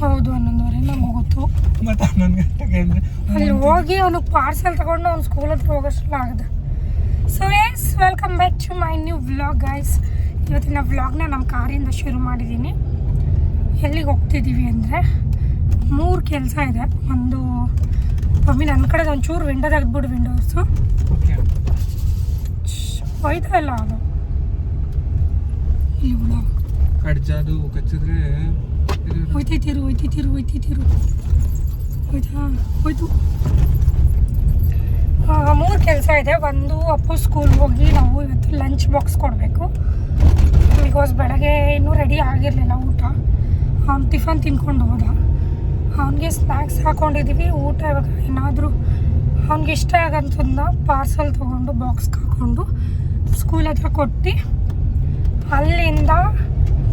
ಹೌದು ಹನ್ನೊಂದುವರೆ ನಮ್ಗೆ ಗೊತ್ತು ಮತ್ತೆ ಹನ್ನೊಂದು ಗಂಟೆಗೆ ಅಂದರೆ ಅಲ್ಲಿ ಹೋಗಿ ಅವನಿಗೆ ಪಾರ್ಸೆಲ್ ತಗೊಂಡು ಅವ್ನು ಸ್ಕೂಲ್ ಹತ್ರ ಹೋಗೋಷ್ಟು ಆಗಿದೆ. So yes welcome back to my new vlog guys ಇವತ್ತಿನ ವ್ಲಾಗ್ನ ನಮ್ಮ ಕಾರಿಂದ ಶುರು ಮಾಡಿದ್ದೀನಿ. ಎಲ್ಲಿಗೆ ಹೋಗ್ತಿದ್ದೀವಿ ಅಂದರೆ ಮೂರು ಕೆಲಸ ಇದೆ. ಒಂದು ಮಮ್ಮಿ ನನ್ನ ಕಡೆ ಒಂಚೂರು ವಿಂಡೋ ತೆಗೆದ್ಬಿಡು ವಿಂಡೋಸು ಹೋಯ್ತಾ ಇಲ್ಲ ಅದು? ಇಲ್ಲಿ ಕಡ್ಜಾದು ಕಚ್ಚಿದ್ರೆ ಹೋಯ್ತೈತಿರು ಹೋಯ್ತೈತಿರು ಹೋಯ್ತೈತಿರು ಹೋಯ್ತಾ ಹೋಯ್ತು ಮೂರು ಕೆಲಸ ಇದೆ ಒಂದು ಅಪ್ಪು ಸ್ಕೂಲ್ ಹೋಗಿ ನಾವು ಇವತ್ತು ಲಂಚ್ ಬಾಕ್ಸ್ ಕೊಡಬೇಕು. ಬಿಕಾಸ್ ಬೆಳಗ್ಗೆ ಇನ್ನೂ ರೆಡಿ ಆಗಿರಲಿಲ್ಲ ಊಟ. ಅವ್ನು ಟಿಫನ್ ತಿನ್ಕೊಂಡು ಹೋದ. ಅವನಿಗೆ ಸ್ನ್ಯಾಕ್ಸ್ ಹಾಕೊಂಡಿದ್ದೀವಿ ಊಟ ಇವಾಗ ಏನಾದರೂ ಅವ್ನಿಗೆ ಇಷ್ಟ ಆಗಂತಂದ ಪಾರ್ಸಲ್ ತೊಗೊಂಡು ಬಾಕ್ಸ್ಗೆ ಹಾಕ್ಕೊಂಡು ಸ್ಕೂಲ್ ಹತ್ರ ಕೊಟ್ಟು ಅಲ್ಲಿಂದ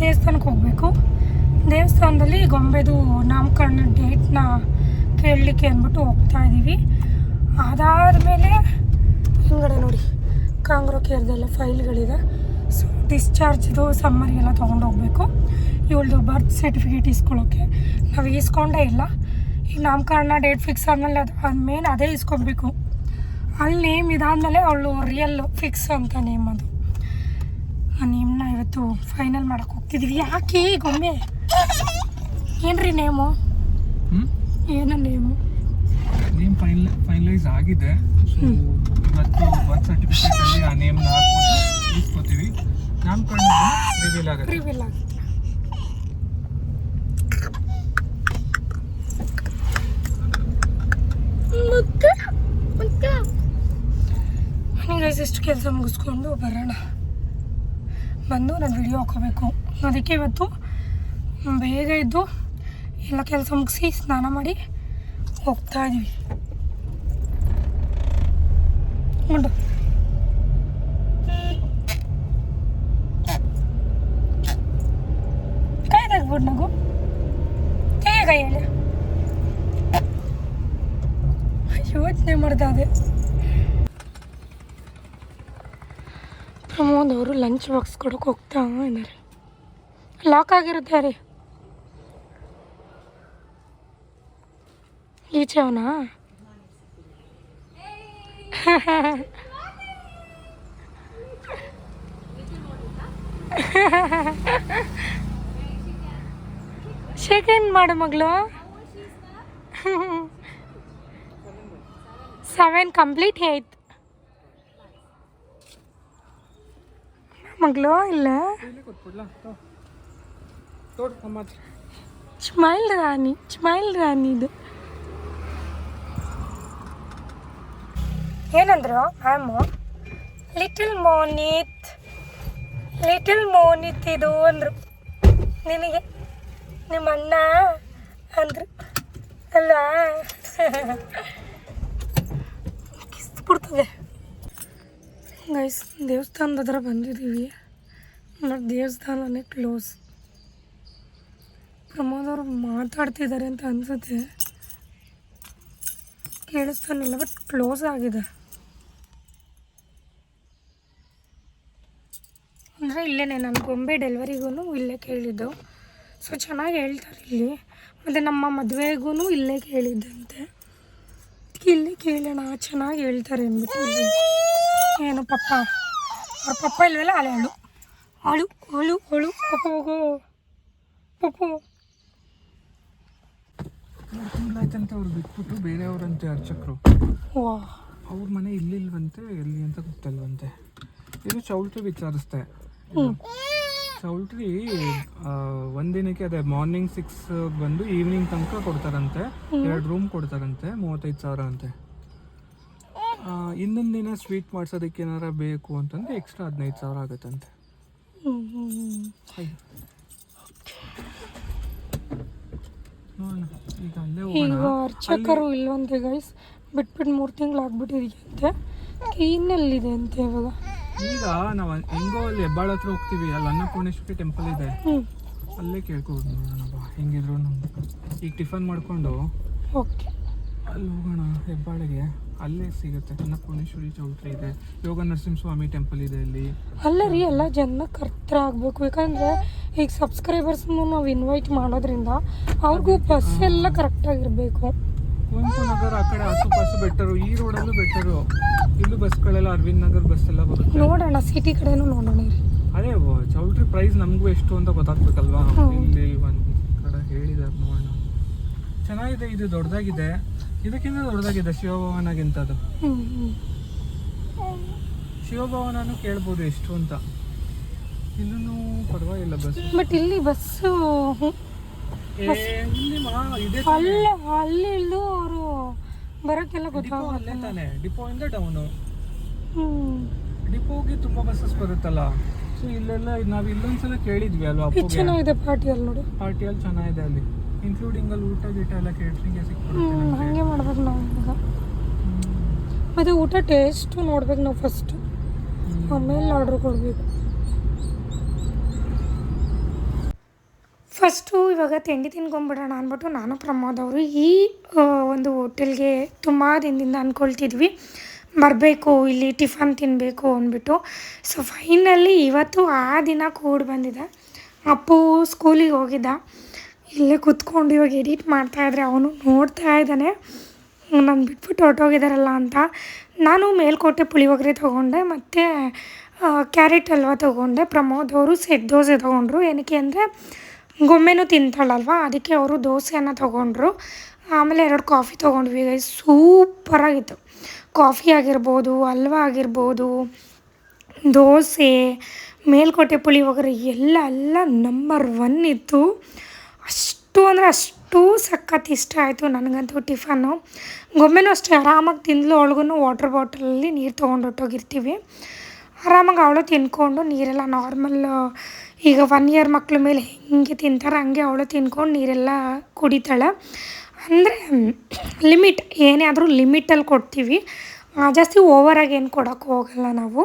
ದೇವಸ್ಥಾನಕ್ಕೆ ಹೋಗಬೇಕು. ದೇವಸ್ಥಾನದಲ್ಲಿ ಗೊಂಬೆದು ನಾಮಕರಣ ಡೇಟ್ನ ಕೇಳಲಿಕ್ಕೆ ಅಂದ್ಬಿಟ್ಟು ಹೋಗ್ತಾ ಇದ್ದೀವಿ. ಅದಾದಮೇಲೆ ಹಿಂಗಡೆ ನೋಡಿ, ಕಾಂಗ್ರೋ ಕೇರ್ದೆಲ್ಲ ಫೈಲ್ಗಳಿದೆ. ಸೊ ಡಿಸ್ಚಾರ್ಜ್ದು ಸಮ್ಮರಿಗೆಲ್ಲ ತೊಗೊಂಡು ಹೋಗಬೇಕು. ಇವಳದು ಬರ್ತ್ ಸರ್ಟಿಫಿಕೇಟ್ ಇಸ್ಕೊಳ್ಳೋಕ್ಕೆ ನಾವು ಇಸ್ಕೊಂಡೇ ಇಲ್ಲ. ಈಗ ನಾಮಕರಣ ಡೇಟ್ ಫಿಕ್ಸ್ ಆದಮೇಲೆ ಅದು ಮೇನ್ ಅದೇ ಇಸ್ಕೊಬೇಕು. ಅಲ್ಲಿ ನೇಮ್ ಇದಾದಮೇಲೆ ಅವಳು ರಿಯಲ್ ಫಿಕ್ಸ್ ಅಂತ ನೇಮ್ ಅದು. ಆ ನೇಮ್ನ ಇವತ್ತು ಫೈನಲ್ ಮಾಡೋಕ್ಕೆ ಹೋಗ್ತಿದ್ದೀವಿ ಯಾಕೆ ಗೊಂಬೆ? ಏನ್ರಿ ನೇಮು? ಏನು ನೇಮು? ನೇಮ್ ಫೈನಲ್ ಫೈನಲೈಸ್ ಆಗಿದೆ. ಸೊ ಇವತ್ತು ಬರ್ತ್ ಸರ್ಟಿಫಿಕೇಟಲ್ಲಿ ಆ ನೇಮ್ನ ಹಾಕ್ಬಿಟ್ಟು ಇಸ್ಕೋತೀವಿ ನಾಮಕರಣ ರಿವೀಲ್ ಆಗುತ್ತೆ. ರಿವೀಲ್ ಆಗುತ್ತೆ. ಎಷ್ಟು ಕೆಲಸ ಮುಗಿಸ್ಕೊಂಡು ಬರೋಣ. ಬಂದು ನಾನು ವಿಡಿಯೋ ಹಾಕೋಬೇಕು. ಅದಕ್ಕೆ ಇವತ್ತು ಬೇಗ ಇದ್ದು ಎಲ್ಲ ಕೆಲಸ ಮುಗಿಸಿ ಸ್ನಾನ ಮಾಡಿ ಹೋಗ್ತಾ ಇದೀವಿ. ಉಂಟು ಕೈ ನಗು. ತೆಗೆ ಕೈ ಯೋಚನೆ ಮಾಡ್ದೆ ಅದೇ. ಪ್ರಮೋದ್ ಅವರು ಲಂಚ್ ಬಾಕ್ಸ್ ಕೊಡೋಕೆ ಹೋಗ್ತಾ ಇದ್ದಾರೆ ಲಾಕ್ ಆಗಿರುತ್ತೆ ರೀ ಈಚೆ ಅವನಾ? ಸೆಕೆಂಡ್ ಮಾಡು ಮಗಳು. ಸೆವೆನ್ ಕಂಪ್ಲೀಟ್ ಆಯ್ತು ಮಗಳು ಇಲ್ಲ? ಸ್ಮೈಲ್ ರಾಣಿ ಸ್ಮೈಲ್ ರಾಣಿ ಸ್ಮೈಲ್ ಏನಂದ್ರು ma'am little Monith little Monith ಇದು ಅಂದರು. ನಿನಗೆ? ನಿಮ್ಮ ಅಣ್ಣ ಅಂದರು ಅಲ್ವಾ ಬಿಡ್ತದೆ. ಗೈಸ್ ದೇವಸ್ಥಾನದ ಹತ್ರ ಬಂದಿದ್ದೀವಿ. ಮತ್ತು ದೇವಸ್ಥಾನನೇ ಕ್ಲೋಸ್ ಪ್ರಮೋದ್ ಅವರು ಮಾತಾಡ್ತಿದ್ದಾರೆ ಅಂತ ಅನ್ಸುತ್ತೆ. ಕೇಳಿಸ್ತಾನಿಲ್ಲ ಬಟ್ ಕ್ಲೋಸ್ ಆಗಿದೆ. ಅಂದರೆ ಇಲ್ಲೇ ನಾನು ಗೊಂಬೆ ಡೆಲ್ವರಿಗೂ ಇಲ್ಲೇ ಕೇಳಿದ್ದು. ಸೊ ಚೆನ್ನಾಗಿ ಹೇಳ್ತಾರೆ ಇಲ್ಲಿ. ಮತ್ತು ನಮ್ಮ ಮದುವೆಗೂ ಇಲ್ಲೇ ಕೇಳಿದ್ದಂತೆ. ಇಲ್ಲಿ ಕೇಳೋಣ ಚೆನ್ನಾಗಿ ಹೇಳ್ತಾರೆ ಅಂದ್ಬಿಟ್ಟು ಏನು ಪಪ್ಪ? ಅವ್ರ ಪಪ್ಪ ಇಲ್ವಲ್ಲ? ಅಲೆ ಅಳು. ಅಳು ಅಳು ಅಳು ಪಪ್ಪ ಹೋಗೋ. ಪಪ್ಪ. ಅವ್ರು ಬಿಟ್ಬಿಟ್ಟು ಬೇರೆಯವ್ರಂತೆ ಅರ್ಚಕರು. ಅವ್ರ ಮನೆ ಇಲ್ಲಿಲ್ವಂತೆ ಎಲ್ಲಿ ಅಂತ ಗೊತ್ತಲ್ವಂತೆ. ಇದು ಚೌಲ್ಟ್ರಿ ವಿಚಾರಿಸ್ದೆ. ಚೌಲ್ಟ್ರಿ ಒಂದಿನಕ್ಕೆ ಅದೇ ಮಾರ್ನಿಂಗ್ ಸಿಕ್ಸ್ ಬಂದು ಈವ್ನಿಂಗ್ ತನಕ ಕೊಡ್ತಾರಂತೆ. ಎರಡು ರೂಮ್ ಕೊಡ್ತಾರಂತೆ ಮೂವತ್ತೈದು ಸಾವಿರ ಅಂತೆ. ಇನ್ನೊಂದು ದಿನ ಸ್ವೀಟ್ ಮಾಡ್ಸೋದಕ್ಕೆ ಏನಾರ ಬೇಕು ಅಂತಂದ್ರೆ ಎಕ್ಸ್ಟ್ರಾ ಹದಿನೈದು ಸಾವಿರ ಆಗುತ್ತಂತೆ. ಈಗ ಅರ್ಚಕರು ಇಲ್ವಂತೆ ಗೈಸ್ ಬಿಟ್ಬಿಟ್ಟು ಮೂರು ತಿಂಗಳು ಆಗ್ಬಿಟ್ಟಿದೆಯಂತೆ. ಇನ್ನೆಲ್ಲಿದೆ ಅಂತೆ ಇವಾಗ. ಈಗ ನಾವು ಹೆಂಗೋ ಅಲ್ಲಿ ಹೆಬ್ಬಾಳ ಹತ್ರ ಹೋಗ್ತೀವಿ ಅಲ್ಲಿ ಅನ್ನಪೂರ್ಣೇಶ್ವರಿ ಟೆಂಪಲ್ ಇದೆ. ಅಲ್ಲೇ ಕೇಳ್ಕೊಂಡು ನೋಡೋಣ ಬಾ ಹೆಂಗಿದ್ರು ನಮ್ದು. ಈಗ ಟಿಫನ್ ಮಾಡ್ಕೊಂಡು ಓಕೆ. ಅಲ್ಲಿ ಹೋಗೋಣ ಹೆಬ್ಬಾಳಿಗೆ. ಅಲ್ಲೇ ಸಿಗುತ್ತೆ ಅನ್ನಪೂರ್ಣೇಶ್ವರಿ ಚೌತ್ರಿ ಇದೆ. ಯೋಗ ನರಸಿಂಹಸ್ವಾಮಿ ಟೆಂಪಲ್ ಇದೆ ಇಲ್ಲಿ ಅಲ್ಲ ರೀ ಎಲ್ಲ ಜನ ಕರ್ತರ ಆಗಬೇಕು. ಯಾಕಂದ್ರೆ ಈಗ ಸಬ್ಸ್ಕ್ರೈಬರ್ಸ್ನು ನಾವು ಇನ್ವೈಟ್ ಮಾಡೋದ್ರಿಂದ ಅವ್ರಿಗೂ ಬಸ್ ಎಲ್ಲ ಕರೆಕ್ಟಾಗಿರಬೇಕು ಕುವೆಂಪು ನಗರ ಆ ಕಡೆ ಆಸುಪಾಸು ಬೆಟ್ಟರು ಈ ರೋಡಲ್ಲೂ ಬೆಟ್ಟರು ಇಲ್ಲೂ ಬಸ್ಗಳೆಲ್ಲ ಅರವಿಂದ್ ನಗರ್ ಬಸ್ ಎಲ್ಲ ಬರುತ್ತೆ. ನೋಡೋಣ ಸಿಟಿ ಕಡೆನೂ ನೋಡೋಣ ಅದೇ ಚೌಲ್ಟ್ರಿ ಪ್ರೈಸ್ ನಮಗೂ ಎಷ್ಟು ಅಂತ ಗೊತ್ತಾಗ್ಬೇಕಲ್ವಾ? ಹೌದು. ಇಲ್ಲಿ ಒಂದು ಕಡೆ ಹೇಳಿದ್ದಾರೆ ನೋಡೋಣ. ಚೆನ್ನಾಗಿದೆ ಇದು ದೊಡ್ಡದಾಗಿದೆ. ಇದಕ್ಕಿಂತ ದೊಡ್ಡದಾಗಿದೆ ಶಿವಭವನಗಿಂತ ಅದು ಹ್ಞೂ ಶಿವಭವನನು ಕೇಳ್ಬೋದು ಎಷ್ಟು ಅಂತ. ಇಲ್ಲೂ ಪರವಾಗಿಲ್ಲ ಬಸ್ ಬಟ್ ಇಲ್ಲಿ ಬಸ್ಸು ಅಲ್ಲೇ ಅಲ್ಲಿ ಇಳಿದು ಅವರು ಬರೋಕ್ಕೆಲ್ಲ ಗೊತ್ತಾಗಲ್ಲ ತಾನೆ ಡಿಪೋ ಇಂದ ಡೌನು ಡಿಪೋಗೆ ತುಂಬಾ ಬಸ್ಸಸ್ ಬರುತ್ತಲ್ಲ. ಸೊ ಇಲ್ಲೆಲ್ಲ ನಾವು ಇಲ್ಲೊಂದ್ಸಲ ಕೇಳಿದ್ವಿ ಅಲ್ವಾ ಇದು ಚೆನ್ನಾಗಿದೆ ಪಾರ್ಟಿಯಲ್ಲಿ ನೋಡಿ. ಪಾರ್ಟಿಯಲ್ಲಿ ಚೆನ್ನಾಗಿದೆ ಅಲ್ಲಿ. ಇನ್ಕ್ಲೂಡಿಂಗ್ ಅಲ್ಲಿ ಊಟ ಗೀಟ ಎಲ್ಲ ಕೇಟ್ರಿಂಗ್ ಸಿಕ್ಬಿಡುತ್ತೆ. ಹಾಗೆ ಮಾಡ್ಬೇಕು ನಾವು ಇವಾಗ. ಮತ್ತೆ ಮತ್ತು ಊಟ ಟೇಸ್ಟ್ ನೋಡ್ಬೇಕು ನಾವು ಫಸ್ಟ್ ಆಮೇಲೆ ಆರ್ಡರ್ ಕೊಡಬೇಕು. ಫಸ್ಟು ಇವಾಗ ತಿಂಡಿ ತಿನ್ಕೊಂಬಿಡೋಣ ಅಂದ್ಬಿಟ್ಟು ನಾನು ಪ್ರಮೋದ್ ಅವರು ಈ ಒಂದು ಹೋಟೆಲ್ಗೆ ತುಂಬ ದಿನದಿಂದ ಅಂದ್ಕೊಳ್ತಿದ್ವಿ. ಬರಬೇಕು, ಇಲ್ಲಿ ಟಿಫನ್ ತಿನ್ನಬೇಕು ಅಂದ್ಬಿಟ್ಟು. ಸೊ ಫೈನಲಿ ಇವತ್ತು ಆ ದಿನ ಕೂಡಿ ಬಂದಿದೆ. ಅಪ್ಪು ಸ್ಕೂಲಿಗೆ ಹೋಗಿದ್ದ. ಇಲ್ಲೇ ಕೂತ್ಕೊಂಡು ಇವಾಗ ಎಡಿಟ್ ಮಾಡ್ತಾಯಿದ್ರೆ ಅವನು ನೋಡ್ತಾ ಇದ್ದಾನೆ. ನಾನು ಬಿಟ್ಬಿಟ್ಟು ಹೊರಟೋಗಿದ್ದಾರಲ್ಲ ಅಂತ. ನಾನು ಮೇಲ್ಕೋಟೆ ಪುಳಿಯೋಗರೆ ತೊಗೊಂಡೆ, ಮತ್ತು ಕ್ಯಾರೆಟ್ ಹಲ್ವ ತೊಗೊಂಡೆ. ಪ್ರಮೋದ್ ಅವರು ಸೆಟ್ ದೋಸೆ ತೊಗೊಂಡ್ರು. ಏನಕ್ಕೆ ಅಂದರೆ ಗೊಮ್ಮೆನೂ ತಿಂತಾಳಲ್ವ? ಅದಕ್ಕೆ ಅವರು ದೋಸೆಯನ್ನು ತೊಗೊಂಡ್ರು. ಆಮೇಲೆ ಎರಡು ಕಾಫಿ ತೊಗೊಂಡ್ವಿ ಸೂಪರಾಗಿತ್ತು ಕಾಫಿ ಆಗಿರ್ಬೋದು ಹಲ್ವ ಆಗಿರ್ಬೋದು, ದೋಸೆ, ಮೇಲ್ಕೋಟೆ ಪುಳಿಯೋಗರೆ ಎಲ್ಲ ಎಲ್ಲ ನಂಬರ್ ಒನ್ ಇತ್ತು. ಅಷ್ಟು ಅಂದರೆ ಅಷ್ಟು ಸಖತ್ ಇಷ್ಟ ಆಯಿತು ನನಗಂತೂ ಟಿಫನ್ನು. ಗೊಮ್ಮೆನೂ ಅಷ್ಟೇ, ಆರಾಮಾಗಿ ತಿಂದ್ಲು. ಅವಳಿಗೂ ವಾಟರ್ ಬಾಟಲಲ್ಲಿ ನೀರು ತೊಗೊಂಡು ಹೊಟ್ಟೋಗಿರ್ತೀವಿ ಆರಾಮಾಗಿ ಅವಳು ತಿನ್ಕೊಂಡು ನೀರೆಲ್ಲ ನಾರ್ಮಲ್ ಈಗ ಒನ್ ಇಯರ್ ಮಕ್ಳ ಮೇಲೆ ಹೆಂಗೆ ತಿಂತಾರೆ, ಹಂಗೆ ಅವಳು ತಿನ್ಕೊಂಡು ನೀರೆಲ್ಲ ಕುಡಿತಾಳೆ. ಅಂದರೆ ಲಿಮಿಟ್ ಏನೇ ಆದರೂ ಲಿಮಿಟಲ್ಲಿ ಕೊಡ್ತೀವಿ. ಜಾಸ್ತಿ ಓವರಾಗಿ ಏನು ಕೊಡೋಕ್ಕೆ ಹೋಗಲ್ಲ ನಾವು.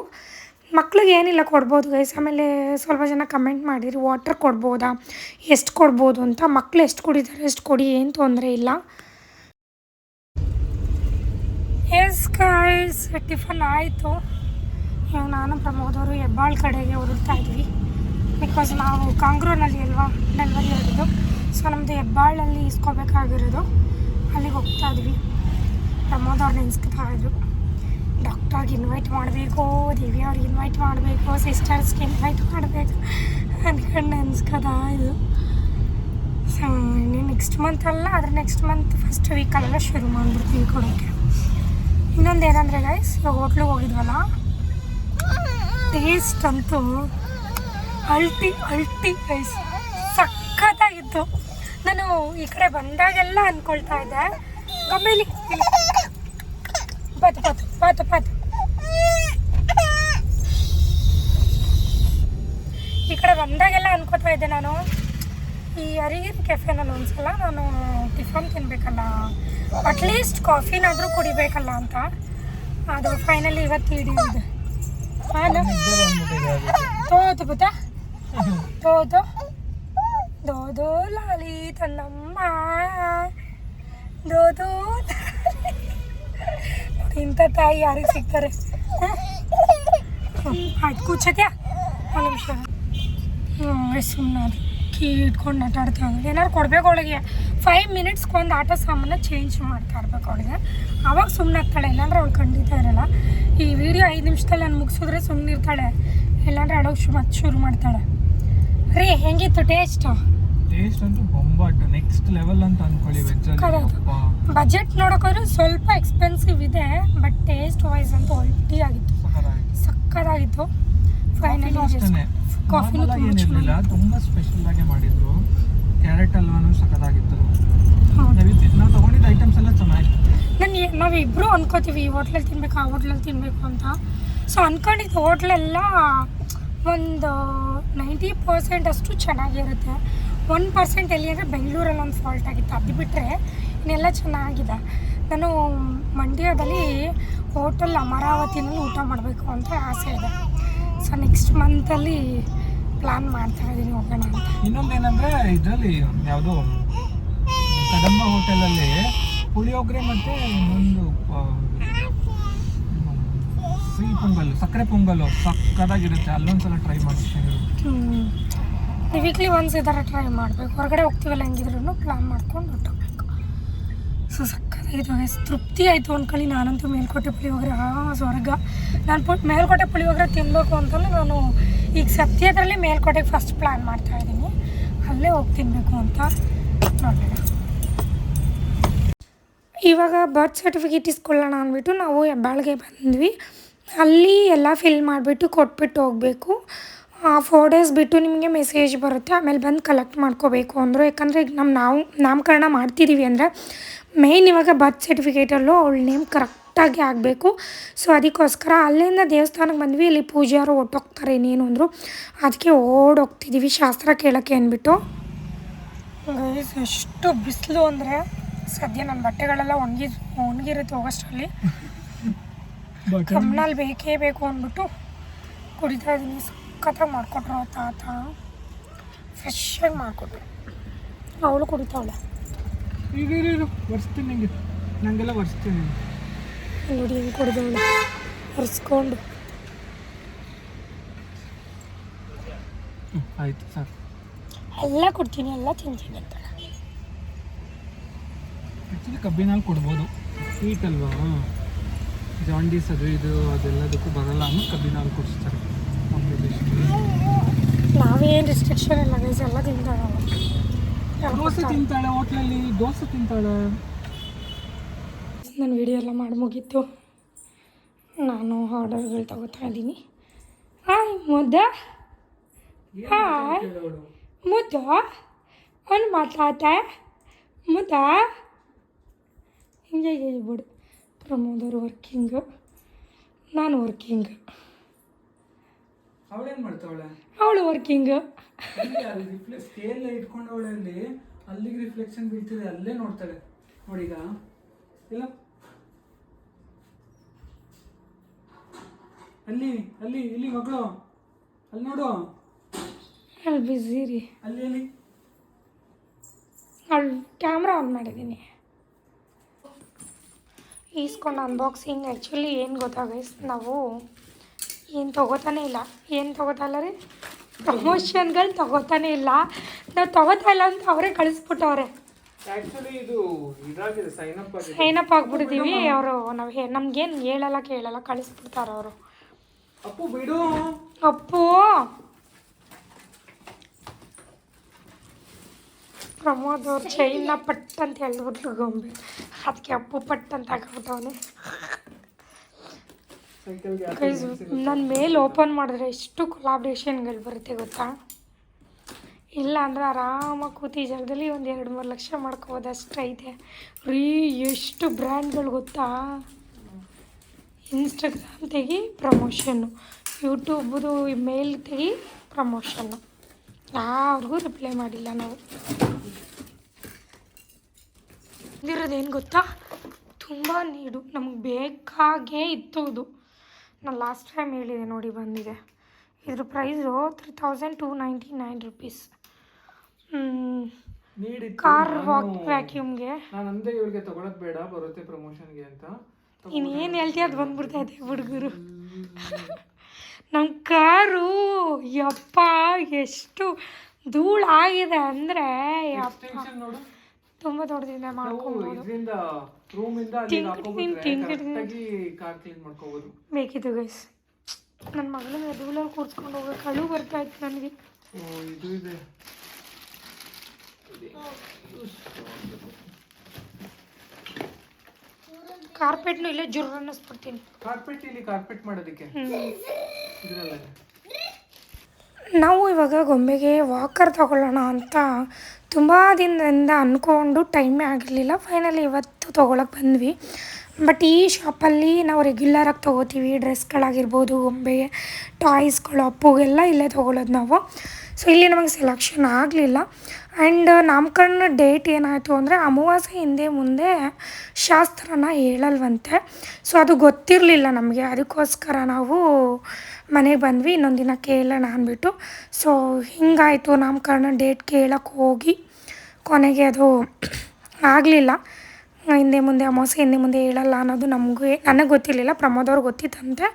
ಮಕ್ಳಿಗೆ ಏನಿಲ್ಲ, ಕೊಡ್ಬೋದು ಗೈಸ್ ಆಮೇಲೆ ಸ್ವಲ್ಪ ಜನ ಕಮೆಂಟ್ ಮಾಡಿರಿ ವಾಟರ್ ಕೊಡ್ಬೋದಾ, ಎಷ್ಟು ಕೊಡ್ಬೋದು ಅಂತ. ಮಕ್ಳು ಎಷ್ಟು ಕುಡಿತಾರೆ, ಎಷ್ಟು ಕೊಡಿ, ಏನು ತೊಂದರೆ ಇಲ್ಲ. ಎಸ್ ಗೈಸ್ ಟಿಫನ್ ಆಯಿತು. ನಾನು ಪ್ರಮೋದವರು ಹೆಬ್ಬಾಳ್ ಕಡೆಗೆ ಹೊರಡ್ತಾ ಇದ್ವಿ. ಬಿಕಾಸ್ ನಾವು ಕಾಂಗ್ರೋನಲ್ಲಿ ಅಲ್ವಾ? ಡೆಲಿವರಿ ಆಗಿದ್ದು ಸೊ ನಮ್ಮದು ಹೆಬ್ಬಾಳಲ್ಲಿ ಇಸ್ಕೋಬೇಕಾಗಿರೋದು. ಅಲ್ಲಿಗೆ ಹೋಗ್ತಾ ಇದ್ವಿ. ಪ್ರಮೋದ್ ಅವ್ರನ್ನ ನೆನ್ಸ್ಕೊತಾ ಇದ್ರು. ಡಾಕ್ಟರ್ಗೆ ಇನ್ವೈಟ್ ಮಾಡಬೇಕು ದಿವ್ಯ ಅವ್ರಿಗೆ ಇನ್ವೈಟ್ ಮಾಡಬೇಕು ಸಿಸ್ಟರ್ಸ್ಗೆ ಇನ್ವೈಟ್ ಮಾಡಬೇಕು ಅಂದ್ಕೊಂಡು ನೆನ್ಸ್ಕೊತಾ ಇದು ಸೊ ಇನ್ನೇ ನೆಕ್ಸ್ಟ್ ಮಂತ್ ಅಲ್ಲ ಅದ್ರ ನೆಕ್ಸ್ಟ್ ಮಂತ್ ಫಸ್ಟ್ ವೀಕಲ್ಲೆಲ್ಲ ಶುರು ಮಾಡಿಬಿಡ್ತೀವಿ ಕೊಡೋಕ್ಕೆ. ಇನ್ನೊಂದು ಏನಂದರೆ ಗೈಸ್ ಹೋಟ್ಲಿಗೆ ಹೋಗಿದ್ವಲ್ಲ? ಟೇಸ್ಟ್ ಅಂತೂ ಅಲ್ಟಿ ಅಲ್ಟಿ ಗೈಸ್ ಸಖತ್ತಾಗಿತ್ತು. ನಾನು ಈ ಕಡೆ ಬಂದಾಗೆಲ್ಲ ಅಂದ್ಕೊಳ್ತಾ ಇದ್ದೆ. ಗಮ್ಮೇಲಿ ಪಾತು ಪಾತು ಪಾತು ಪಾತು ಈ ಕಡೆ ಬಂದಾಗೆಲ್ಲ ಅನ್ಕೋತಾ ಇದ್ದೆ ನಾನು. ಈ ಅರಿಗಿನ ಕೆಫೆನಲ್ಲಿ ಒಂದ್ಸಲ ನಾನು ಟಿಫನ್ ತಿನ್ನಬೇಕಲ್ಲ ಅಟ್ಲೀಸ್ಟ್ ಕಾಫಿನಾದರೂ ಕುಡಿಬೇಕಲ್ಲ ಅಂತ. ಅದು ಫೈನಲಿ ಇವತ್ತು ಹಿಡಿಯುವುದು. ಬಂದ್ಬಿಟ್ಟಿದೆ ತೋತು ಪುತ ತೋತು ದೋದೋ ಲಾಲಿ ತನ್ನಮ್ಮ. ದೋದೋ ನೋಡಿ ಇಂಥ ತಾಯಿ ಯಾರಿಗೆ ಸಿಗ್ತಾರೆ? ಆಯ್ತು ಕೂಚತ್ಯಾ ಒಂದು ನಿಮಿಷ. ಹ್ಞೂ ಸುಮ್ಮನೆ ಅದು. ಕೀ ಇಟ್ಕೊಂಡು ನಟಾಡ್ತಾ ಏನಾರು ಕೊಡಬೇಕು ಕೊಡ್ಬೇಕು ಅವಳಿಗೆ ಫೈವ್ ಮಿನಿಟ್ಸ್ಗೆ ಒಂದು ಆಟ ಸಾಮಾನ ಚೇಂಜ್ ಮಾಡ್ತಾ ಇರ್ಬೇಕು ಅವಳಿಗೆ. ಅವಾಗ ಸುಮ್ಮನೆ ಆಗ್ತಾಳೆ. ಇಲ್ಲಾಂದ್ರೆ ಅವಳು ಖಂಡಿತ ಇರಲ್ಲ. ಈ ವಿಡಿಯೋ ಐದು ನಿಮಿಷದಲ್ಲಿ ನಾನು ಮುಗಿಸಿದ್ರೆ ಸುಮ್ಮನೆ ಇರ್ತಾಳೆ. ಇಲ್ಲಾಂದ್ರೆ ಅಡೋಗಿ ಶು ಮತ್ತೆ ಶುರು ಮಾಡ್ತಾಳೆ. ರೀ ಹೆಂಗಿತ್ತು ಟೇಸ್ಟ್ ಟೇಸ್ಟ್ ಅಂತೂ ಬೊಂಬಾಟ್ ನೆಕ್ಸ್ಟ್ ಲೆವೆಲ್ ಅಂತ ಅನ್ಕೊಳ್ಳಿ ಕರೆಕ್ಟ್. ಬಜೆಟ್ ನೋಡೋಕ್ಕೋದ್ರೆ ಸ್ವಲ್ಪ ಎಕ್ಸ್ಪೆನ್ಸಿವ್ ಇದೆ ಬಟ್ ಟೇಸ್ಟ್ ವೈಸ್ ಅಂತೂ ಒಲ್ಟಿ ಆಗಿತ್ತು. ಸಕ್ಕತ್ತಾಗಿತ್ತು. ಫೈನಲಿ ಕಾಫಿ ಕಾಫಿನೂ ತುಂಬ ಸ್ಪೆಷಲ್ ಆಗಿ ಮಾಡಿದ್ರು. ಕ್ಯಾರೆಟ್ ಹಲ್ವಾನು ಸಕ್ಕತ್ತಾಗಿತ್ತು. ನಾವು ತಗೊಂಡಿದ್ದ ಐಟಮ್ಸ್ ಎಲ್ಲ ಚೆನ್ನಾಗಿತ್ತು. ನಾನು ಇಬ್ರು ಅನ್ಕೋತೀವಿ ಈ ಹೋಟ್ಲಲ್ಲಿ ತಿನ್ಬೇಕು ಆ ಹೋಟ್ಲಲ್ಲಿ ತಿನ್ನಬೇಕು ಅಂತ. ಸೊ ಅನ್ಕೊಂಡಿದ್ದ ಹೋಟ್ಲೆಲ್ಲ ಒಂದು ನೈಂಟಿ ಪರ್ಸೆಂಟ್ ಅಷ್ಟು ಚೆನ್ನಾಗಿರುತ್ತೆ. ಒನ್ ಪರ್ಸೆಂಟ್ ಎಲ್ಲಿ ಅಂದರೆ ಬೆಂಗಳೂರಲ್ಲಿ ಒಂದು ಫಾಲ್ಟ್ ಆಗಿತ್ತು. ಅದು ಬಿಟ್ಟರೆ ಇನ್ನೆಲ್ಲ ಚೆನ್ನಾಗಿದೆ. ನಾನು ಮಂಡ್ಯದಲ್ಲಿ ಹೋಟೆಲ್ ಅಮರಾವತಿನಲ್ಲಿ ಊಟ ಮಾಡಬೇಕು ಅಂತ ಆಸೆ ಇದೆ. ಸೊ ನೆಕ್ಸ್ಟ್ ಮಂತಲ್ಲಿ ಪ್ಲ್ಯಾನ್ ಮಾಡ್ತಾ ಇದ್ದೀನಿ, ಹೋಗೋಣ ಅಂತ. ಇನ್ನೊಂದೇನಂದ್ರೆ ಇದರಲ್ಲಿ ಯಾವುದೋ, ಕದಂಬ ಹೋಟೆಲಲ್ಲಿ ಪುಳಿಯೋಗರೆ ಮತ್ತು ಇನ್ನೊಂದು ಆ, ಸಕ್ಕರೆ ಪೊಂಗಲ್ ಸಕ್ಕರೆ ಪೊಂಗಲ್ಲು ಸಕ್ಕದಾಗಿರುತ್ತೆ ಅಲ್ಲೊಂದ್ಸಲ ಟ್ರೈ ಹ್ಞೂ ವೀಕ್ಲಿ ಒನ್ಸ್ ಈ ಥರ ಟ್ರೈ ಮಾಡಬೇಕು. ಹೊರಗಡೆ ಹೋಗ್ತೀವಲ್ಲ ಹೆಂಗಿದ್ರು ಪ್ಲಾನ್ ಮಾಡ್ಕೊಂಡು ಹೊಟ್ಟೋಗ್ಬೇಕು ಸೊ ಸಕ್ಕದಾಗಿತ್ತು. ತೃಪ್ತಿ ಆಯಿತು ಅಂದ್ಕೊಳ್ಳಿ ನಾನಂತೂ ಮೇಲ್ಕೋಟೆ ಪುಳಿಯೋಗರೆ ಆ ಸ್ವರ್ಗ. ನಾನು ಪುಟ್ ಮೇಲ್ಕೋಟೆ ಪುಳಿಯೋಗರೆ ತಿನ್ನಬೇಕು ಅಂತಲೇ ನಾನು ಈಗ ಸತ್ಯದ್ರಲ್ಲಿ ಮೇಲ್ಕೋಟೆಗೆ ಫಸ್ಟ್ ಪ್ಲ್ಯಾನ್ ಮಾಡ್ತಾ ಇದ್ದೀನಿ. ಅಲ್ಲೇ ಹೋಗಿ ತಿನ್ನಬೇಕು ಅಂತ ನೋಡೋಣ ಇವಾಗ ಬರ್ತ್ ಸರ್ಟಿಫಿಕೇಟ್ ಇಸ್ಕೊಳ್ಳೋಣ ಅಂದ್ಬಿಟ್ಟು ನಾವು ಹೆಬ್ಬಾಳ್ಗೆ ಬಂದ್ವಿ. ಅಲ್ಲಿ ಎಲ್ಲ ಫಿಲ್ ಮಾಡಿಬಿಟ್ಟು ಕೊಟ್ಬಿಟ್ಟು ಹೋಗಬೇಕು. ಫೋರ್ ಡೇಸ್ ಬಿಟ್ಟು ನಿಮಗೆ ಮೆಸೇಜ್ ಬರುತ್ತೆ. ಆಮೇಲೆ ಬಂದು ಕಲೆಕ್ಟ್ ಮಾಡ್ಕೋಬೇಕು ಅಂದರು. ಯಾಕಂದರೆ ಈಗ ನಮ್ಮ ನಾವು, ನಾಮಕರಣ ಮಾಡ್ತಿದ್ದೀವಿ ಅಂದರೆ ಮೇಯ್ನ್ ಇವಾಗ ಬರ್ತ್ ಸರ್ಟಿಫಿಕೇಟಲ್ಲೂ ಅವಳ ನೇಮ್ ಕರೆಕ್ಟಾಗಿ ಆಗಬೇಕು. ಸೊ ಅದಕ್ಕೋಸ್ಕರ ಅಲ್ಲಿಂದ ದೇವಸ್ಥಾನಕ್ಕೆ ಬಂದ್ವಿ. ಇಲ್ಲಿ ಪೂಜಾರು ಹೊಟ್ಟೋಗ್ತಾರೆ ಇನ್ನೇನು ಅಂದರು. ಅದಕ್ಕೆ ಓಡೋಗ್ತಿದ್ದೀವಿ ಶಾಸ್ತ್ರ ಕೇಳೋಕ್ಕೆ ಅಂದ್ಬಿಟ್ಟು ಎಷ್ಟು ಬಿಸಿಲು ಅಂದರೆ ಸದ್ಯ ನನ್ನ ಬಟ್ಟೆಗಳೆಲ್ಲ ಒಣಗಿ, ಒಣಗಿರುತ್ತೆ ಹೋಗೋಷ್ಟರಲ್ಲಿ. ಕಮ್ಮನಲ್ಲಿ ಬೇಕೇ ಬೇಕು ಅಂದ್ಬಿಟ್ಟು ಕುಡಿತಾ ಇದ್ದೀನಿ. ಸಖತ್ತಾಗಿ ಮಾಡಿಕೊಟ್ರು ತಾತ. ಫ್ರೆಶ್ಶಾಗಿ ಮಾಡಿಕೊಟ್ರು. ಅವಳು ಕುಡಿತಾವಳೆ ಒರೆಸ್ತೀನಿ ನಿಂಗೆ. ನನಗೆಲ್ಲ ಒರೆಸ್ತೀನಿ ನೋಡಿ ಹೆಂಗೆ ಕುಡಿದವಳು ಒರೆಸ್ಕೊಂಡು. ಆಯಿತು ಸರ್ ಎಲ್ಲ ಕೊಡ್ತೀನಿ ಎಲ್ಲ ತಿಂತೀನಿ ಅಂತ ಆ್ಯಕ್ಚುಲಿ ಕಬ್ಬಿನಲ್ಲಿ ಕೊಡ್ಬೋದು. ಸ್ವೀಟ್ ಅಲ್ವಾ? ಜಾಂಡೀಸ್ ಅದು ಇದು ಅದೆಲ್ಲದಕ್ಕೂ ಬರಲ್ಲ ಅನ್ನೋ ಕಬ್ಬಿನ ಹಾಲು ಕುಡಿಸ್ತಾರೆ ದೇಶದಲ್ಲಿ ನಾವೇನು ರಿಸ್ಟ್ರಿಕ್ಷನ್ ಇಲ್ಲ ಗೈಸ್ ಎಲ್ಲ ತಿಂತಾಳೆ ದೋಸೆ ತಿಂತಾಳೆ ಹೋಟ್ಲಲ್ಲಿ ದೋಸೆ ತಿಂತಾಳೆ. ನನ್ನ ವಿಡಿಯೋ ಎಲ್ಲ ಮಾಡಿ ಮುಗೀತು. ನಾನು ಆರ್ಡರ್ಗಳು ತಗೋತಾ ಇದ್ದೀನಿ. ಹಾಯ್ ಮುದ್ದ. ಹಾಯ್ ಮುದ್ದ. ಒಂದು ಮಾತಾಡ್ತಾ. ಮುದ್ದ. ಹಿಂಗೆ ಹೇಳ್ಬಿಡು. ಪ್ರಮೋದವ್ರು ವರ್ಕಿಂಗ್. ನಾನು ವರ್ಕಿಂಗ್. ಅವಳೇನು ಮಾಡ್ತಾವಳೆ? ಅವಳು ವರ್ಕಿಂಗ್. ಸ್ಕೇಲ್ ಇಟ್ಕೊಂಡವಳೆ ಅಲ್ಲಿ ಅಲ್ಲಿಗೆ ರಿಫ್ಲೆಕ್ಷನ್ ಬೀಳ್ತಿದೆ ಅಲ್ಲೇ ನೋಡ್ತಾಳೆ. ನೋಡೀಗ ಇಲ್ಲ? ಅಲ್ಲಿ ಅಲ್ಲಿ ಇಲ್ಲಿ ಮಗಳು. ಅಲ್ಲಿ ನೋಡು. ಅಲ್ಲಿ ಬಿಸಿ ರೀ ಅಲ್ಲಿ ಅಲ್ಲಿ ಅಲ್ಲಿ ಕ್ಯಾಮ್ರಾ ಆನ್ ಮಾಡಿದ್ದೀನಿ. ಈಸ್ಕೊಂಡು ಅನ್ಬಾಕ್ಸಿಂಗ್ ಆ್ಯಕ್ಚುಲಿ ಏನು ಗೊತ್ತಾಗೈಸ್ ನಾವು? ಏನು ತೊಗೋತಾನೆ ಇಲ್ಲ. ಏನು ತೊಗೋತಲ್ಲ ರೀ? ಪ್ರಮೋಷನ್ಗಳು ತೊಗೋತಾನೆ ಇಲ್ಲ. ನಾವು ತೊಗೋತಾ ಇಲ್ಲ ಅಂತ ಅವರೇ ಕಳಿಸ್ಬಿಟ್ಟವ್ರೆ. ಸೈನ್ ಅಪ್ ಆಗ್ಬಿಟ್ಟಿದ್ದೀವಿ ಅವರು ನಾವು ಹೇ ನಮ್ಗೇನು ಹೇಳಲ್ಲ ಕೇಳಲ್ಲ ಕಳಿಸ್ಬಿಡ್ತಾರೆ ಅವರು. ಅಪ್ಪು ಬಿಡು. ಅಪ್ಪು! ಪ್ರಮೋದ್ ಅವ್ರ ಚೈನ್ನ ಪಟ್ ಅಂತ ಹೇಳ್ಬಿಟ್ಲು ಗೊಂಬೆ. ಅದಕ್ಕೆ ಅಪ್ಪು ಪಟ್ ಅಂತ ಹಾಕ್ಬಿಟ್ಟವನೆ ನನ್ನ ಮೇಲೆ ಓಪನ್ ಮಾಡಿದ್ರೆ ಎಷ್ಟು ಕೊಲಾಬ್ರೇಷನ್ಗಳು ಬರುತ್ತೆ ಗೊತ್ತಾ? ಇಲ್ಲ ಅಂದರೆ ಆರಾಮಾಗಿ ಕೂತಿ ಜಾಗದಲ್ಲಿ ಒಂದು ಎರಡು ಮೂರು ಲಕ್ಷ ಮಾಡ್ಕೋಬೋದು ಅಷ್ಟೇ ಐತೆ. ರೀ, ಎಷ್ಟು ಬ್ರ್ಯಾಂಡ್ಗಳು ಗೊತ್ತಾ? ಇನ್ಸ್ಟಾಗ್ರಾಮ್ ತೆಗಿ ಪ್ರಮೋಷನ್ನು. ಯೂಟ್ಯೂಬ್ದು ಮೇಲ್ ತೆಗಿ ಪ್ರಮೋಷನ್ನು. ಯಾರಿಗೂ ರಿಪ್ಲೈ ಮಾಡಿಲ್ಲ ನಾವು. ಇದಿರೋದೇನು ಗೊತ್ತಾ? ತುಂಬ ನೀಡು ನಮಗೆ ಬೇಕಾಗೇ ಇತ್ತು ಇದು. ನಾನು ಲಾಸ್ಟ್ ಟೈಮ್ ಹೇಳಿದೆ ನೋಡಿ ಬಂದಿದೆ. ಇದ್ರ price three thousand two ninety nine rupees car walk ವ್ಯಾಕ್ಯೂಮ್ಗೆ ನಾನು ಅಂದೆ ತಗೊಳಕ್ ಬೇಡ ಬರುತ್ತೆ ಪ್ರಮೋಷನ್ಗೆ ಅಂತ. ಇನ್ನೇನು ಹೇಳ್ತೀಯ ಅದು ಬಂದ್ಬಿಡ್ತೈತೆ ಹುಡುಗರು. ನಮ್ಮ ಕಾರು ಯಪ್ಪ ಎಷ್ಟು ಧೂಳಾಗಿದೆ ಅಂದರೆ ಯಪ್ಪ. ತುಂಬ ದೊಡ್ಡದಿಂದ ಮಾಡ್ಕೊಬಹುದು ಇದರಿಂದ ರೂಮ್ ಇಂದ ಅಲ್ಲಿ ಕಾರ್ ಕ್ಲೀನ್ ಮಾಡ್ಕೋಬಹುದು ಬೇಕಿತ್ತು ಗೈಸ್ ನನ್ನ ಮಗಳನ್ನ ಧೂಳಲ್ಲಿ ಕೂರ್ಸ್ಕೊಂಡು ಹೋಗೋ ಕಳು ಬರ್ತಾ ಇತ್ತು ನನಗೆ. ಇದು ಇದೆ. ಕಾರ್ಪೆಟ್ನು ಇಲ್ಲೇ ಜುರ್ರ ಅನ್ನಿಸ್ಬಿಡ್ತೀನಿ ಕಾರ್ಪೆಟ್ ಇಲ್ಲಿ ಕಾರ್ಪೆಟ್ ಮಾಡೋದಕ್ಕೆ. ಇದ್ರಲ್ಲ ನಾವು ಇವಾಗ ಗೊಂಬೆಗೆ ವಾಕರ್ ತಗೊಳ್ಳೋಣ ಅಂತ ತುಂಬ ದಿನದಿಂದ ಅಂದ್ಕೊಂಡು ಟೈಮೇ ಆಗಿರಲಿಲ್ಲ. ಫೈನಲಿ ಇವತ್ತು ತೊಗೊಳಕ್ಕೆ ಬಂದ್ವಿ. ಬಟ್ ಈ ಶಾಪಲ್ಲಿ ನಾವು ರೆಗ್ಯುಲರಾಗಿ ತೊಗೋತೀವಿ. ಡ್ರೆಸ್ಗಳಾಗಿರ್ಬೋದು ಗೊಂಬೆ ಟಾಯ್ಸ್ಗಳು ಅಪ್ಪುಗೆಲ್ಲ ಇಲ್ಲೇ ತೊಗೊಳೋದು ನಾವು. ಸೊ ಇಲ್ಲಿ ನಮಗೆ ಸೆಲೆಕ್ಷನ್ ಆಗಲಿಲ್ಲ. ಆ್ಯಂಡ್ ನಾಮಕರಣ ಡೇಟ್ ಏನಾಯಿತು ಅಂದರೆ ಅಮಾವಾಸ್ಯೆ ಹಿಂದೆ ಮುಂದೆ ಶಾಸ್ತ್ರನ ಹೇಳಲ್ವಂತೆ. ಸೊ ಅದು ಗೊತ್ತಿರಲಿಲ್ಲ ನಮಗೆ. ಅದಕ್ಕೋಸ್ಕರ ನಾವು ಮನೆಗೆ ಬಂದ್ವಿ, ಇನ್ನೊಂದು ದಿನ ಕೇಳೋಣ ಅಂದ್ಬಿಟ್ಟು. ಸೊ ಹಿಂಗಾಯಿತು ನಾಮಕರಣ ಡೇಟ್ ಕೇಳೋಕ್ಕೆ ಹೋಗಿ ಕೊನೆಗೆ ಅದು ಆಗಲಿಲ್ಲ. ಹಿಂದೆ ಮುಂದೆ ಅಮಾವಾಸ್ಯೆ, ಹಿಂದೆ ಮುಂದೆ ಹೇಳಲ್ಲ ಅನ್ನೋದು ನಮಗೂ, ನನಗೆ ಗೊತ್ತಿರಲಿಲ್ಲ ಪ್ರಮೋದ್ ಅವ್ರಿಗೆ ಗೊತ್ತಿತ್ತಂತೆ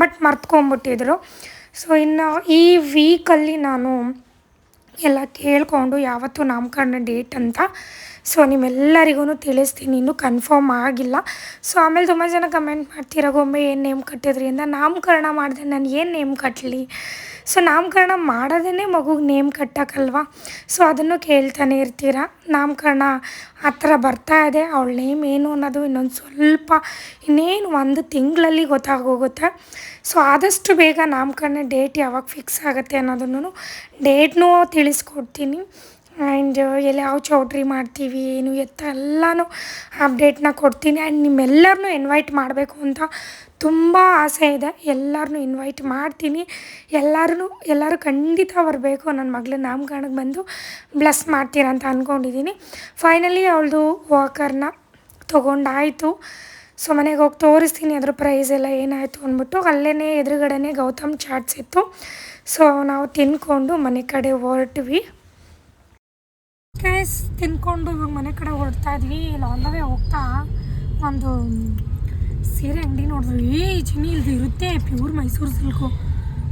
ಬಟ್ ಮರ್ತ್ಕೊಂಬಿಟ್ಟಿದ್ರು. ಸೊ ಇನ್ನು ಈ ವೀಕಲ್ಲಿ ನಾನು ಎಲ್ಲ ಕೇಳಿಕೊಂಡು, ಯಾವತ್ತು ನಾಮಕರಣ ಡೇಟ್ ಅಂತ ಸೊ ನಿಮ್ಮೆಲ್ಲರಿಗೂ ತಿಳಿಸ್ತೀನಿ, ಇನ್ನೂ ಕನ್ಫರ್ಮ್ ಆಗಿಲ್ಲ. ಸೊ ಆಮೇಲೆ ತುಂಬ ಜನ ಕಮೆಂಟ್ ಮಾಡ್ತೀರ, ಗೊಂಬೆ ಏನು ನೇಮ್ ಕಟ್ಟಿದ್ರಿ? ಅಂತ. ನಾಮಕರಣ ಮಾಡಿದೆ, ನಾನು ಏನು ನೇಮ್ ಕಟ್ಟಲಿ ಸೊ ನಾಮಕರಣ ಮಾಡೋದೇ ಮಗುಗೆ ನೇಮ್ ಕಟ್ಟಕ್ಕಲ್ವಾ ಸೊ ಅದನ್ನು ಕೇಳ್ತಾನೆ ಇರ್ತೀರ? ನಾಮಕರಣ ಹತ್ರ ಬರ್ತಾ ಇದೆ, ಅವಳ ನೇಮ್ ಏನು ಅನ್ನೋದು ಇನ್ನೊಂದು ಸ್ವಲ್ಪ, ಇನ್ನೇನು ಒಂದು ತಿಂಗಳಲ್ಲಿ ಗೊತ್ತಾಗೋಗುತ್ತೆ. ಸೊ ಆದಷ್ಟು ಬೇಗ ನಾಮಕರಣ ಡೇಟ್ ಯಾವಾಗ ಫಿಕ್ಸ್ ಆಗುತ್ತೆ ಅನ್ನೋದನ್ನು ಡೇಟ್ನೂ ತಿಳಿಸ್ಕೊಡ್ತೀನಿ. ಆ್ಯಂಡ್ ಎಲ್ಲಿ ಯಾವ ಚೌಟ್ರಿ ಮಾಡ್ತೀವಿ, ಏನು ಎತ್ತ ಎಲ್ಲನೂ ಅಪ್ಡೇಟ್ನ ಕೊಡ್ತೀನಿ. ಆ್ಯಂಡ್ ನಿಮ್ಮೆಲ್ಲರನ್ನೂ ಇನ್ವೈಟ್ ಮಾಡಬೇಕು ಅಂತ ತುಂಬ ಆಸೆ ಇದೆ. ಎಲ್ಲರನ್ನೂ ಇನ್ವೈಟ್ ಮಾಡ್ತೀನಿ. ಎಲ್ಲರೂ ಎಲ್ಲರೂ ಖಂಡಿತ ಬರಬೇಕು. ನನ್ನ ಮಗಳ ನಾಮಕರಣಕ್ಕೆ ಬಂದು ಬ್ಲೆಸ್ ಮಾಡ್ತೀರಂತ ಅಂದ್ಕೊಂಡಿದ್ದೀನಿ ಫೈನಲಿ ಅವಳದು ವಾಕರ್ನ ತೊಗೊಂಡಾಯಿತು. ಸೊ, ಮನೆಗೆ ಹೋಗಿ ತೋರಿಸ್ತೀನಿ. ಅದ್ರ ಪ್ರೈಸ್ ಎಲ್ಲ ಏನಾಯಿತು ಅಂದ್ಬಿಟ್ಟು ಅಲ್ಲೇ ಎದುರುಗಡೆನೇ ಗೌತಮ್ ಚಾಟ್ಸ್ ಇತ್ತು. ಸೊ, ನಾವು ತಿನ್ಕೊಂಡು ಮನೆ ಕಡೆ ಹೊರಟ್ವಿ. ಗೈಸ್ ತಿನ್ಕೊಂಡು ಇವಾಗ ಮನೆ ಕಡೆ ಹೊರಡ್ತಾ ಇದ್ವಿ ಇಲ್ಲಿ ಆನ್ ಹೋಗ್ತಾ ಒಂದು ಸೀರೆ ಅಂಗಡಿ ನೋಡಿದ್ರು ಏ ಚಿನಿ ಇಲ್ದು ಇರುತ್ತೆ ಪ್ಯೂರ್ ಮೈಸೂರು ಸಿಲ್ಕು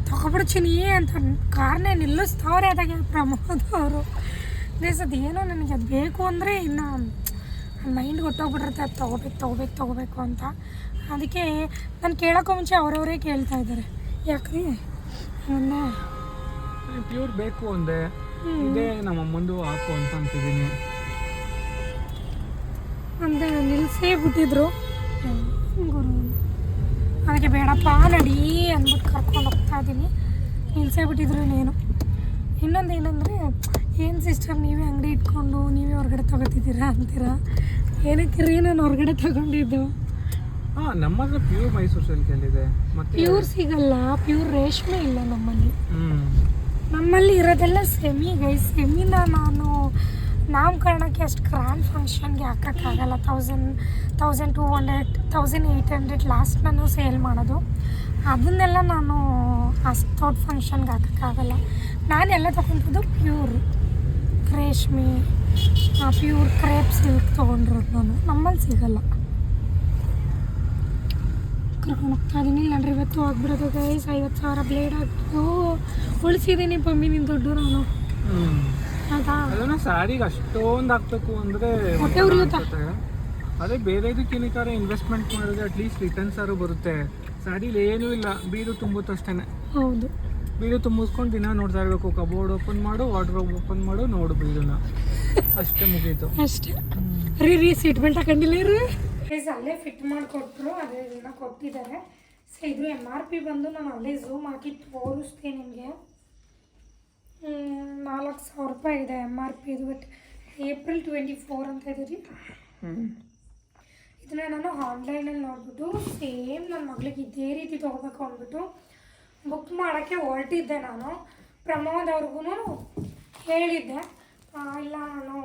ತಗೊಬಿಡು ಚಿನ್ನಿ ಅಂತ ಕಾರ್ನೇ ನಿಲ್ಲಿಸ್ತವ್ರೆ ಅದಾಗೆ ಪ್ರಮೋದ್ ಅವರು ಗೈಸ್ ಅದೇನೋ ನನಗೆ ಅದು ಬೇಕು ಅಂದರೆ ಇನ್ನು ಮೈಂಡ್ ಗೊತ್ತೋಗ್ಬಿಟ್ಟಿರುತ್ತೆ, ಅದು ತೊಗೋಬೇಕು ತೊಗೋಬೇಕು ತೊಗೋಬೇಕು ಅಂತ. ಅದಕ್ಕೆ ನಾನು ಕೇಳೋಕ್ಕೂ ಮುಂಚೆ ಅವರವರೇ ಕೇಳ್ತಾ ಇದ್ದಾರೆ. ಯಾಕ್ರಿ? ಪ್ಯೂರ್ ಬೇಕು ಅಂದೆ. ಇದೇ ನಮ್ಮ ಮುಂದೆ ಹಾಕು ಅಂತ ಅಂತಿದ್ದೀನಿ. ಅಂದೆ ನಿಲ್ಲಿಸೇ ಬಿಟ್ಟಿದ್ರು. ಗುರು. ಅದಕ್ಕೆ ಬೇಡಪ್ಪ ನಡಿ ಅಂದ್ಬಿಟ್ಟು ಕರ್ಕೊಂಡು ಹೋಗ್ತಾ ಇದ್ದೀನಿ. ನಿಲ್ಲಿಸೇ ಬಿಟ್ಟಿದ್ರು ನೀನು ಇನ್ನೊಂದು ಏನಂದರೆ ಏನು ಸಿಸ್ಟಮ್ ನೀವೇ ಅಂಗಡಿ ಇಟ್ಕೊಂಡು ನೀವೇ ಹೊರಗಡೆ ತಗೋತಿದ್ದೀರಾ ಅಂತೀರಾ? ಏನಕ್ಕೆ ರೀ ನಾನು ಹೊರಗಡೆ ತಗೊಂಡಿದ್ದು? ಹಾಂ ನಮ್ಮ ಹತ್ರ ಪ್ಯೂರ್ ಮೈಸೂರು ಸಿಲ್ಕ್ ಮತ್ತೆ ಪ್ಯೂರ್ ಸಿಗಲ್ಲ ಪ್ಯೂರ್ ರೇಷ್ಮೆ ಇಲ್ಲ ನಮ್ಮಲ್ಲಿ. ನಮ್ಮಲ್ಲಿ ಇರೋದೆಲ್ಲ ಸೆಮಿ ಗೈ ಸೆಮಿನ ನಾನು ನಾಮಕರಣಕ್ಕೆ ಅಷ್ಟು ಗ್ರ್ಯಾಂಡ್ ಫಂಕ್ಷನ್ಗೆ ಹಾಕೋಕ್ಕಾಗಲ್ಲ. Thousand thousand two hundred thousand eight hundred last ನಾನು ಸೇಲ್ ಮಾಡೋದು. ಅದನ್ನೆಲ್ಲ ನಾನು ಅಷ್ಟು ದೊಡ್ಡ ಫಂಕ್ಷನ್ಗೆ ಹಾಕೋಕ್ಕಾಗಲ್ಲ. ನಾನೆಲ್ಲ ತಗೊಂಡಿದ್ದು ಪ್ಯೂರ್ ರೇಷ್ಮೆ ಪ್ಯೂರ್ ಕ್ರೇಪ್ ಸಿಲ್ಕ್ ತೊಗೊಂಡಿರೋದು ನಾನು. ನಮ್ಮಲ್ಲಿ ಸಿಗಲ್ಲ. ಕರ್ಕೊಂಡು ಹೋಗ್ತಾ ಇದ್ದೀನಿ ಇಲ್ಲಾಂದ್ರೆ ಇವತ್ತು ಆಗ್ಬಿಡೋದು ಗೈಸ್ ಐವತ್ತು ಸಾವಿರ ಬ್ಲೇಡ್ ಆಗ್ಬಿಟ್ಟು ಉಳಿಸಿದ್ದೀನಿ ಪಮ್ಮಿ ನಿನ್ನ ದುಡ್ಡು ನಾನು. ಆಯ್ತಾ ಅದನ್ನ ಸ್ಯಾರಿಗೆ ಅಷ್ಟೊಂದು ಹಾಕ್ಬೇಕು ಅಂದ್ರೆ ಹೊಟ್ಟೆ ಉರಿಯುತ್ತಾ? ಅದೇ ಬೇರೆ ಇದಕ್ಕಿನಿಕಾರ ಇನ್ವೆಸ್ಟ್ಮೆಂಟ್ ಮಾಡಿದ್ರೆ ಅಟ್ಲೀಸ್ಟ್ ರಿಟರ್ನ್ಸ್ ಆದ್ರೂ ಬರುತ್ತೆ. ಸ್ಯಾರಿಲಿ ಏನೂ ಇಲ್ಲ. ಬೀರು ತುಂಬುತ್ತಷ್ಟೇನೆ ಹೌದು. ಬೀರು ತುಂಬಿಸ್ಕೊಂಡು ದಿನ ನೋಡ್ತಾ ಇರಬೇಕು. ಕಬೋರ್ಡ್ ಓಪನ್ ಮಾಡು ವಾರ್ಡ್ರೋಬ್ ಓಪನ್ ಮಾಡು ನೋಡು ಬೀರನ್ನ ಅಷ್ಟೇ ಮುಗೀತು. ಅಷ್ಟೇ. ರೀ ರೀ ಸೀಟ್ ಬೆಲ್ಟ್ ಹಾಕೊಂಡಿಲ್ಲ ರೀ ಅಲ್ಲೇ ಫಿಟ್ ಮಾಡಿಕೊಟ್ರು ಅದೇ ಇದನ್ನ ಕೊಟ್ಟಿದ್ದಾರೆ. ಸೊ ಇದು ಎಂ ಆರ್ ಪಿ ಬಂದು ನಾನು ಅಲ್ಲೇ ಝೂಮ್ ಹಾಕಿ ತೋರಿಸ್ತೀನಿ ನಿಮಗೆ. ನಾಲ್ಕು ಸಾವಿರ ರೂಪಾಯಿ ಇದೆ ಎಂ ಆರ್ ಪಿ ಇದು ಬಟ್ ಏಪ್ರಿಲ್ ಟ್ವೆಂಟಿ ಫೋರ್ ಅಂತ ಇದೀರಿ. ಇದನ್ನ ನಾನು ಆನ್ಲೈನಲ್ಲಿ ನೋಡಿಬಿಟ್ಟು ಸೇಮ್ ನನ್ನ ಮಗಳಿಗೆ ಇದೇ ರೀತಿ ತೊಗೋಬೇಕು ಅಂದ್ಬಿಟ್ಟು ಬುಕ್ ಮಾಡೋಕ್ಕೆ ಹೊರಟಿದ್ದೆ ನಾನು. ಪ್ರಮೋದ್ ಅವ್ರಿಗೂ ಹೇಳಿದ್ದೆ. ಇಲ್ಲ ನಾನು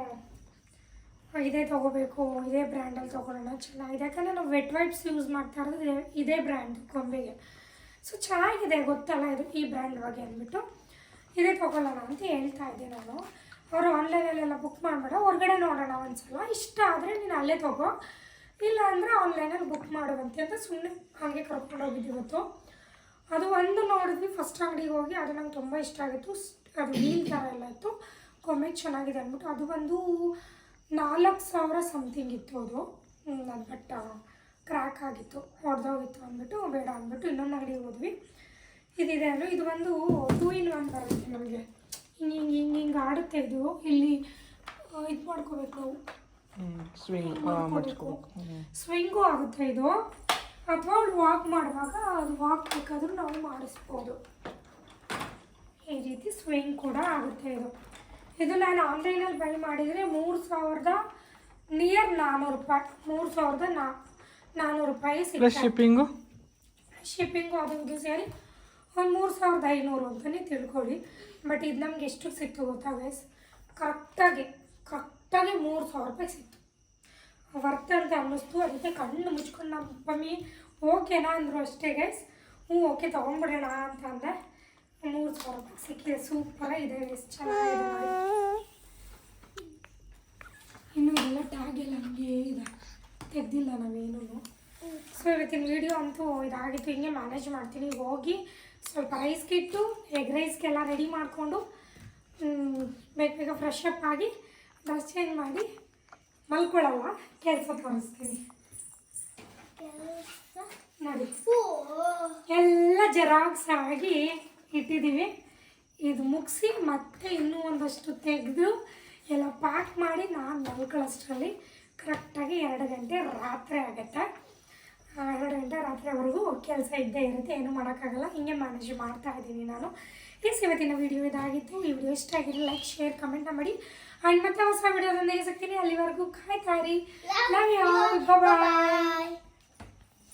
ಇದೇ ತೊಗೋಬೇಕು, ಇದೇ ಬ್ರ್ಯಾಂಡಲ್ಲಿ ತೊಗೊಳ್ಳೋಣ, ಚೆನ್ನಾಗಿದೆ. ಯಾಕಂದರೆ ನಾವು ವೆಟ್ ವೈಪ್ಸ್ ಯೂಸ್ ಮಾಡ್ತಾ ಇರೋದು ಇದೇ- ಬ್ರ್ಯಾಂಡ್ ಕೊಂಬೆಗೆ ಸೊ ಚೆನ್ನಾಗಿದೆ, ಗೊತ್ತಲ್ಲ ಇದು ಈ ಬ್ರ್ಯಾಂಡ್ ಬಗ್ಗೆ ಅಂದ್ಬಿಟ್ಟು. ಇದೇ ತೊಗೊಳ್ಳೋಣ ಅಂತ ಹೇಳ್ತಾ ಇದ್ದೆ ನಾನು. ಅವರು ಆನ್ಲೈನಲ್ಲೆಲ್ಲ ಬುಕ್ ಮಾಡಬೇಡ, ಹೊರಗಡೆ ನೋಡೋಣ ಒಂದ್ಸಲ. ಇಷ್ಟ ಆದರೆ ನೀನು ಅಲ್ಲೇ ತೊಗೋ. ಇಲ್ಲ ಅಂದರೆ ಆನ್ಲೈನಲ್ಲಿ ಬುಕ್ ಮಾಡುವಂತೆ ಅಂತ ಸುಮ್ಮನೆ ಹಾಗೆ ಕರ್ಕೊಂಡು ಹೋಗಿದ್ವಿ ಇವತ್ತು. ಅದು ಒಂದು ನೋಡಿದ್ವಿ ಫಸ್ಟ್ ಅಂಗಡಿಗೆ ಹೋಗಿ, ಅದು ನಂಗೆ ತುಂಬ ಇಷ್ಟ ಆಗಿತ್ತು. ಅದು ವೀಲ್ ಥರ ಎಲ್ಲ ಇತ್ತು. ಕೊಮ್ಮೆ ಚೆನ್ನಾಗಿದೆ ಅಂದ್ಬಿಟ್ಟು. ಅದು ಬಂದು ನಾಲ್ಕು ಸಾವಿರ ಸಮಥಿಂಗ್ ಇತ್ತು ಅದು. ನಾನು ಅದು ಬಟ್ ಕ್ರ್ಯಾಕ್ ಆಗಿತ್ತು. ಹೊಡೆದೋಗಿತ್ತು ಅಂದ್ಬಿಟ್ಟು ಬೇಡ ಅಂದ್ಬಿಟ್ಟು ಇನ್ನೊಂದು ಅಂಗಡಿಗೆ ಹೋದ್ವಿ. ಇದಿದೆ ಅಂದರೆ ಇದು ಒಂದು ಟೂ ಇನ್ ಒನ್ ಬರುತ್ತೆ ನಮಗೆ. ಹಿಂಗೆ ಹಿಂಗೆ ಹಿಂಗೆ ಹಿಂಗೆ ಆಡುತ್ತೆ ಇದು. ಇಲ್ಲಿ ಇದು ಮಾಡ್ಕೋಬೇಕು ನಾವು. ಸ್ವಿಂಗ್ ಸ್ವಿಂಗು ಆಗುತ್ತೆ ಇದು. ಅಥವಾ ಅವ್ಳು ವಾಕ್ ಮಾಡುವಾಗ ಅದು ವಾಕ್ ಬೇಕಾದರೂ ನಾವು ಮಾಡಿಸ್ಬೋದು. ಈ ರೀತಿ ಸ್ವಿಂಗ್ ಕೂಡ ಆಗುತ್ತೆ ಇದು. ಇದು ನಾನು ಆನ್ಲೈನಲ್ಲಿ ಬೈ ಮಾಡಿದರೆ ಮೂರು ಸಾವಿರದ ನಿಯರ್ ನಾನ್ನೂರು ರೂಪಾಯಿ. ಮೂರು ಸಾವಿರದ ನಾ ನಾನ್ನೂರು ರೂಪಾಯಿ ಪ್ಲಸ್ ಸಿಗುತ್ತೆ ಶಿಪ್ಪಿಂಗು ಶಿಪ್ಪಿಂಗು ಅದೊಂದು ಸೇರಿ ಒಂದು ಮೂರು ಸಾವಿರದ ಐನೂರು ಅಂತಲೇ ತಿಳ್ಕೊಳ್ಳಿ. ಬಟ್ ಇದು ನಮ್ಗೆ ಎಷ್ಟು ಸಿಕ್ತು ಗೊತ್ತಾ ಗೈಸ್ ಕರೆಕ್ಟಾಗಿ ಕರೆಕ್ಟಾಗಿ ಮೂರು ಸಾವಿರ ರೂಪಾಯಿ ಸಿಕ್ತು. ವರ್ತ್ ಅಂತ ಅನ್ನಿಸ್ತು. ಅದಕ್ಕೆ ಕಣ್ಣು ಮುಚ್ಕೊಂಡು ನಮ್ಮ ಮಮ್ಮಿ ಓಕೆನಾ ಅಂದರು ಅಷ್ಟೇ ಗೈಸ್ ಹ್ಞೂ ಓಕೆ ತೊಗೊಂಡ್ಬಿಡೋಣ ಅಂತ ಅಂದೆ. ಮೂರು ಸಿಕ್ಕಿದೆ ಸೂಪರ ಇದೆ ಗೈಸ್ ಚೆನ್ನಾಗಿದೆ ಇನ್ನು ಎಲ್ಲ ಟ್ಯಾಗ್ ಎಲ್ಲ ಹಂಗೆ ಇದೆ. ಎದ್ದಿಲ್ಲ ನಾವೇನು. ಸೊ ಇವತ್ತಿನ ವಿಡಿಯೋ ಅಂತೂ ಇದಾಗಿತ್ತು. ಹಿಂಗೆ ಮ್ಯಾನೇಜ್ ಮಾಡ್ತೀನಿ. ಹೋಗಿ ಸ್ವಲ್ಪ ರೈಸ್ ಕಿಟ್ಟು ಎಗ್ ರೈಸ್ಗೆಲ್ಲ ರೆಡಿ ಮಾಡಿಕೊಂಡು ಬೇಗ ಬೇಗ ಫ್ರೆಶ್ ಅಪ್ ಆಗಿ ಡ್ರೆಸ್ ಚೇಂಜ್ ಮಾಡಿ ಮಲ್ಕೊಳ್ಳಲ್ಲ ಕೆಲಸ ತೋರಿಸ್ತೀನಿ. ನೋಡಿ. ಎಲ್ಲ ಜೆರಾಕ್ಸ್ ಆಗಿ ಇಟ್ಟಿದ್ದೀವಿ. ಇದು ಮುಗಿಸಿ ಮತ್ತೆ ಇನ್ನೂ ಒಂದಷ್ಟು ತೆಗೆದು ಎಲ್ಲ ಪ್ಯಾಕ್ ಮಾಡಿ ನಾನು ಮಲ್ಕೊಳ್ಳೋಷ್ಟರಲ್ಲಿ ಕರೆಕ್ಟಾಗಿ ಎರಡು ಗಂಟೆ ರಾತ್ರಿ ಆಗುತ್ತೆ. ಎರಡು ಗಂಟೆ ರಾತ್ರಿವರೆಗೂ ಕೆಲಸ ಇದ್ದೇ ಇರುತ್ತೆ, ಏನು ಮಾಡೋಕ್ಕಾಗಲ್ಲ. ಹಿಂಗೆ ಮ್ಯಾನೇಜ್ ಮಾಡ್ತಾ ಇದ್ದೀನಿ ನಾನು. ಎಸ್ ಇವತ್ತಿನ ವಿಡಿಯೋ ಇದಾಗಿತ್ತು. ಈ ವಿಡಿಯೋ ಇಷ್ಟ ಆಗಿರಲಿ ಲೈಕ್ ಶೇರ್ ಕಮೆಂಟ್ ಮಾಡಿ. ಆ್ಯಂಡ್ ಮತ್ತೆ ಹೊಸ ವಿಡಿಯೋದೊಂದಿಗೆ ಸಿಗ್ತೀನಿ. ಅಲ್ಲಿವರೆಗೂ ಕಾಯ್ತಾ ಇರಿ. Love you bye